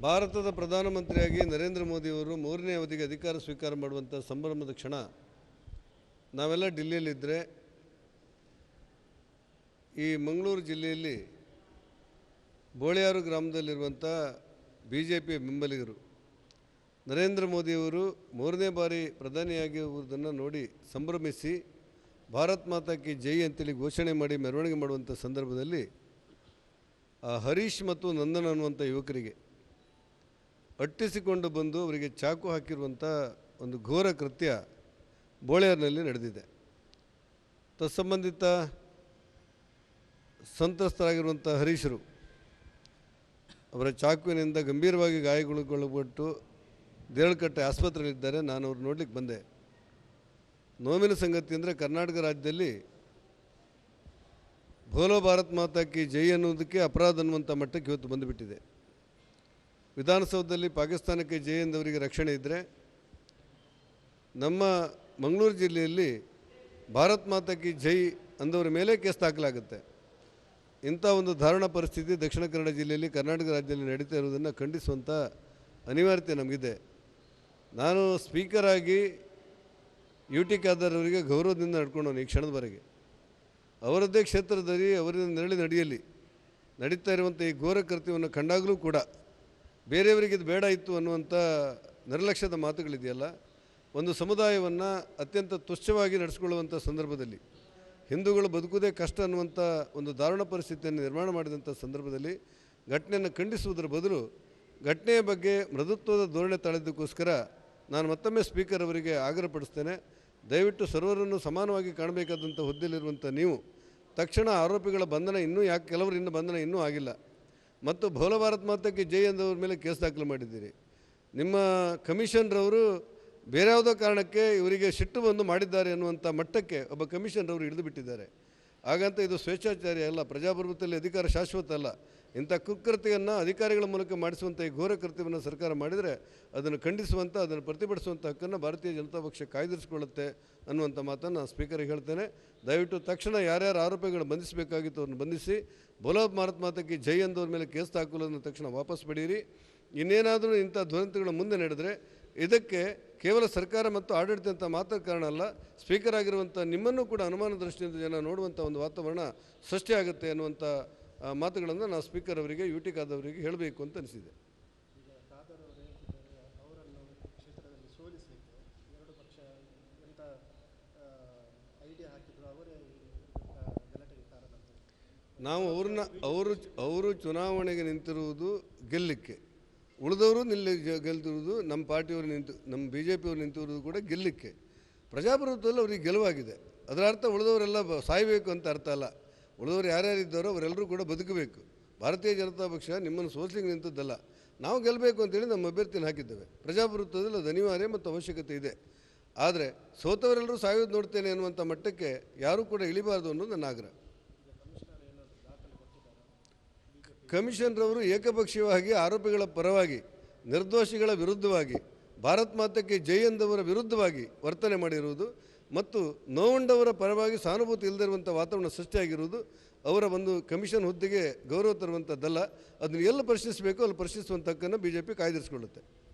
ಭಾರತದ ಪ್ರಧಾನಮಂತ್ರಿಯಾಗಿ ನರೇಂದ್ರ ಮೋದಿಯವರು ಮೂರನೇ ಅವಧಿಗೆ ಅಧಿಕಾರ ಸ್ವೀಕಾರ ಮಾಡುವಂಥ ಸಂಭ್ರಮದ ಕ್ಷಣ ನಾವೆಲ್ಲ ಡಿಲ್ಲಿಯಲ್ಲಿದ್ದರೆ ಈ ಮಂಗಳೂರು ಜಿಲ್ಲೆಯಲ್ಲಿ ಬೋಳಿಯಾರು ಗ್ರಾಮದಲ್ಲಿರುವಂಥ ಬಿ ಜೆ ಪಿ ಬೆಂಬಲಿಗರು ನರೇಂದ್ರ ಮೋದಿಯವರು ಮೂರನೇ ಬಾರಿ ಪ್ರಧಾನಿಯಾಗಿರುವುದನ್ನು ನೋಡಿ ಸಂಭ್ರಮಿಸಿ ಭಾರತ್ ಮಾತಾಕಿ ಜೈ ಅಂತೇಳಿ ಘೋಷಣೆ ಮಾಡಿ ಮೆರವಣಿಗೆ ಮಾಡುವಂಥ ಸಂದರ್ಭದಲ್ಲಿ ಹರೀಶ್ ಮತ್ತು ನಂದನ್ ಅನ್ನುವಂಥ ಯುವಕರಿಗೆ ಅಟ್ಟಿಸಿಕೊಂಡು ಬಂದು ಅವರಿಗೆ ಚಾಕು ಹಾಕಿರುವಂಥ ಒಂದು ಘೋರ ಕೃತ್ಯ ಬೋಳೆಯರ್ನಲ್ಲಿ ನಡೆದಿದೆ. ತತ್ಸಂಬಂಧಿತ ಸಂತ್ರಸ್ತರಾಗಿರುವಂಥ ಹರೀಶರು ಅವರ ಚಾಕುವಿನಿಂದ ಗಂಭೀರವಾಗಿ ಗಾಯಗೊಳಗೊಳ್ಳಪಟ್ಟು ದೇರಳಕಟ್ಟೆ ಆಸ್ಪತ್ರೆಯಲ್ಲಿದ್ದಾರೆ. ನಾನು ಅವ್ರು ನೋಡ್ಲಿಕ್ಕೆ ಬಂದೆ. ನೋವಿನ ಸಂಗತಿ ಅಂದರೆ ಕರ್ನಾಟಕ ರಾಜ್ಯದಲ್ಲಿ ಭೋಲೋ ಭಾರತ್ ಮಾತಾ ಕಿ ಜೈ ಅನ್ನೋದಕ್ಕೆ ಅಪರಾಧ ಅನ್ನುವಂಥ ಮಟ್ಟಕ್ಕೆ ಇವತ್ತು ಬಂದುಬಿಟ್ಟಿದೆ. ವಿಧಾನಸೌಧದಲ್ಲಿ ಪಾಕಿಸ್ತಾನಕ್ಕೆ ಜೈ ಎಂದವರಿಗೆ ರಕ್ಷಣೆ ಇದ್ದರೆ ನಮ್ಮ ಮಂಗಳೂರು ಜಿಲ್ಲೆಯಲ್ಲಿ ಭಾರತ್ ಮಾತಾ ಕಿ ಜೈ ಅಂದವರ ಮೇಲೆ ಕೇಸ್ ದಾಖಲಾಗುತ್ತೆ. ಇಂಥ ಒಂದು ಧಾರಣ ಪರಿಸ್ಥಿತಿ ದಕ್ಷಿಣ ಕನ್ನಡ ಜಿಲ್ಲೆಯಲ್ಲಿ, ಕರ್ನಾಟಕ ರಾಜ್ಯದಲ್ಲಿ ನಡೀತಾ ಇರುವುದನ್ನು ಖಂಡಿಸುವಂಥ ಅನಿವಾರ್ಯತೆ ನಮಗಿದೆ. ನಾನು ಸ್ಪೀಕರ್ ಆಗಿ ಯು ಟಿ ಖಾದರ್ ಅವರಿಗೆ ಗೌರವದಿಂದ ನಡ್ಕೊಂಡವನು ಈ ಕ್ಷಣದವರೆಗೆ ಅವರದ್ದೇ ಕ್ಷೇತ್ರದಲ್ಲಿ ಅವರಿಂದ ನೆರಳಿ ನಡೆಯಲಿ ನಡೀತಾ ಇರುವಂಥ ಈ ಘೋರ ಕೃತ್ಯವನ್ನು ಕಂಡಾಗಲೂ ಕೂಡ ಬೇರೆಯವರಿಗೆ ಇದು ಬೇಡ ಇತ್ತು ಅನ್ನುವಂಥ ನಿರ್ಲಕ್ಷ್ಯದ ಮಾತುಗಳಿದೆಯಲ್ಲ, ಒಂದು ಸಮುದಾಯವನ್ನು ಅತ್ಯಂತ ತುಚ್ಛವಾಗಿ ನಡೆಸಿಕೊಳ್ಳುವಂಥ ಸಂದರ್ಭದಲ್ಲಿ, ಹಿಂದೂಗಳು ಬದುಕುವುದೇ ಕಷ್ಟ ಅನ್ನುವಂಥ ಒಂದು ದಾರುಣ ಪರಿಸ್ಥಿತಿಯನ್ನು ನಿರ್ಮಾಣ ಮಾಡಿದಂಥ ಸಂದರ್ಭದಲ್ಲಿ ಘಟನೆಯನ್ನು ಖಂಡಿಸುವುದರ ಬದಲು ಘಟನೆಯ ಬಗ್ಗೆ ಮೃದುತ್ವದ ಧೋರಣೆ ತಳೆದಕ್ಕೋಸ್ಕರ ನಾನು ಮತ್ತೊಮ್ಮೆ ಸ್ಪೀಕರ್ ಅವರಿಗೆ ಆಗ್ರಹಪಡಿಸ್ತೇನೆ ದಯವಿಟ್ಟು ಸರ್ವರನ್ನು ಸಮಾನವಾಗಿ ಕಾಣಬೇಕಾದಂಥ ಹುದ್ದೆಯಲ್ಲಿರುವಂಥ ನೀವು ತಕ್ಷಣ ಆರೋಪಿಗಳ ಬಂಧನ ಇನ್ನೂ ಯಾಕೆ ಕೆಲವರು ಇನ್ನೂ ಬಂಧನ ಇನ್ನೂ ಆಗಿಲ್ಲ. ಮತ್ತು ಭೋಲ ಭಾರತ್ ಮಾತಕ್ಕೆ ಜೈ ಎಂದವ್ರ ಮೇಲೆ ಕೇಸ್ ದಾಖಲು ಮಾಡಿದ್ದೀರಿ. ನಿಮ್ಮ ಕಮಿಷನ್ರವರು ಬೇರೆ ಯಾವುದೋ ಕಾರಣಕ್ಕೆ ಇವರಿಗೆ ಸಿಟ್ಟು ಬಂದು ಮಾಡಿದ್ದಾರೆ ಅನ್ನುವಂಥ ಮಟ್ಟಕ್ಕೆ ಒಬ್ಬ ಕಮಿಷನ್ರವರು ಹಿಡಿದು ಬಿಟ್ಟಿದ್ದಾರೆ. ಹಾಗಂತ ಇದು ಸ್ವೇಚ್ಛಾಚಾರಿ ಅಲ್ಲ, ಪ್ರಜಾಪ್ರಭುತ್ವದಲ್ಲಿ ಅಧಿಕಾರ ಶಾಶ್ವತ ಅಲ್ಲ. ಇಂಥ ಕುಕೃತಿಯನ್ನು ಅಧಿಕಾರಿಗಳ ಮೂಲಕ ಮಾಡಿಸುವಂಥ ಈ ಘೋರ ಕೃತ್ಯವನ್ನು ಸರ್ಕಾರ ಮಾಡಿದರೆ ಅದನ್ನು ಖಂಡಿಸುವಂಥ, ಅದನ್ನು ಪ್ರತಿಭಟಿಸುವಂಥ ಹಕ್ಕನ್ನು ಭಾರತೀಯ ಜನತಾ ಪಕ್ಷ ಕಾಯ್ದಿರಿಸಿಕೊಳ್ಳುತ್ತೆ ಅನ್ನುವಂಥ ಮಾತನ್ನು ನಾನು ಸ್ಪೀಕರ್ಗೆ ಹೇಳ್ತೇನೆ. ದಯವಿಟ್ಟು ತಕ್ಷಣ ಯಾರ್ಯಾರು ಆರೋಪಿಗಳು ಬಂಧಿಸಬೇಕಾಗಿತ್ತು ಅವ್ರನ್ನ ಬಂಧಿಸಿ. ಬೋಲೋ ಭಾರತ್ ಮಾತಕ್ಕೆ ಜೈ ಅಂದವ್ರ ಮೇಲೆ ಕೇಸ್ ದಾಖಲನ್ನು ತಕ್ಷಣ ವಾಪಸ್ ಪಡೆಯಿರಿ. ಇನ್ನೇನಾದರೂ ಇಂಥ ದುರಂತಗಳು ಮುಂದೆ ನಡೆದರೆ ಇದಕ್ಕೆ ಕೇವಲ ಸರ್ಕಾರ ಮತ್ತು ಆಡಳಿತ ಅಂತ ಮಾತ್ರ ಕಾರಣ ಅಲ್ಲ, ಸ್ಪೀಕರ್ ಆಗಿರುವಂಥ ನಿಮ್ಮನ್ನು ಕೂಡ ಅನುಮಾನ ದೃಷ್ಟಿಯಿಂದ ಜನ ನೋಡುವಂಥ ಒಂದು ವಾತಾವರಣ ಸೃಷ್ಟಿಯಾಗುತ್ತೆ ಅನ್ನುವಂಥ ಮಾತುಗಳನ್ನು ನಾವು ಸ್ಪೀಕರ್ ಅವರಿಗೆ ಯು ಟಿ ಖಾದವರಿಗೆ ಹೇಳಬೇಕು ಅಂತ ಅನಿಸಿದೆ. ನಾವು ಅವ್ರನ್ನ ಅವರು ಅವರು ಚುನಾವಣೆಗೆ ನಿಂತಿರುವುದು ಗೆಲ್ಲಕ್ಕೆ ಉಳಿದವರು ನಿಲ್ಲಿ ಗೆಲ್ತಿರುವುದು ನಮ್ಮ ಪಾರ್ಟಿಯವರು ನಿಂತು ನಮ್ಮ ಬಿ ಜೆ ಪಿಯವರು ನಿಂತಿರುವುದು ಕೂಡ ಗೆಲ್ಲಕ್ಕೆ ಪ್ರಜಾಪ್ರಭುತ್ವದಲ್ಲಿ ಅವರಿಗೆ ಗೆಲುವಾಗಿದೆ. ಅದರ ಅರ್ಥ ಉಳಿದವರೆಲ್ಲ ಸಾಯಬೇಕು ಅಂತ ಅರ್ಥ ಅಲ್ಲ. ಉಳಿದವರು ಯಾರ್ಯಾರಿದ್ದಾರೋ ಅವರೆಲ್ಲರೂ ಕೂಡ ಬದುಕಬೇಕು. ಭಾರತೀಯ ಜನತಾ ಪಕ್ಷ ನಿಮ್ಮನ್ನು ಸೋಲಿಗೆ ನಿಂತದ್ದಲ್ಲ. ನಾವು ಗೆಲ್ಲಬೇಕು ಅಂತೇಳಿ ನಮ್ಮ ಅಭ್ಯರ್ಥಿನ ಹಾಕಿದ್ದೇವೆ. ಪ್ರಜಾಪ್ರಭುತ್ವದಲ್ಲಿ ಅದು ಅನಿವಾರ್ಯ ಮತ್ತು ಅವಶ್ಯಕತೆ ಇದೆ. ಆದರೆ ಸೋತವರೆಲ್ಲರೂ ಸಾಯೋದು ನೋಡ್ತೇನೆ ಅನ್ನುವಂಥ ಮಟ್ಟಕ್ಕೆ ಯಾರೂ ಕೂಡ ಇಳಿಬಾರ್ದು ಅನ್ನೋದು ನನ್ನ ಆಗ್ರಹ. ಕಮಿಷನ್ರವರು ಏಕಪಕ್ಷೀಯವಾಗಿ ಆರೋಪಿಗಳ ಪರವಾಗಿ, ನಿರ್ದೋಷಿಗಳ ವಿರುದ್ಧವಾಗಿ, ಭಾರತ್ ಮಾತಕ್ಕೆ ಜೈ ಎಂದವರ ವಿರುದ್ಧವಾಗಿ ವರ್ತನೆ ಮಾಡಿರುವುದು ಮತ್ತು ನೋವುಂಡವರ ಪರವಾಗಿ ಸಹಾನುಭೂತಿ ಇಲ್ಲದಿರುವಂಥ ವಾತಾವರಣ ಸೃಷ್ಟಿಯಾಗಿರುವುದು ಅವರ ಒಂದು ಕಮಿಷನ್ ಹುದ್ದೆಗೆ ಗೌರವ ತರುವಂಥದ್ದಲ್ಲ. ಅದನ್ನು ಎಲ್ಲಿ ಪರಿಶೀಲಿಸಬೇಕು ಅಲ್ಲಿ ಪರಿಶೀಲಿಸುವಂಥ ಹಕ್ಕನ್ನು ಬಿ ಜೆ ಪಿ ಕಾಯ್ದಿರಿಸಿಕೊಳ್ಳುತ್ತೆ.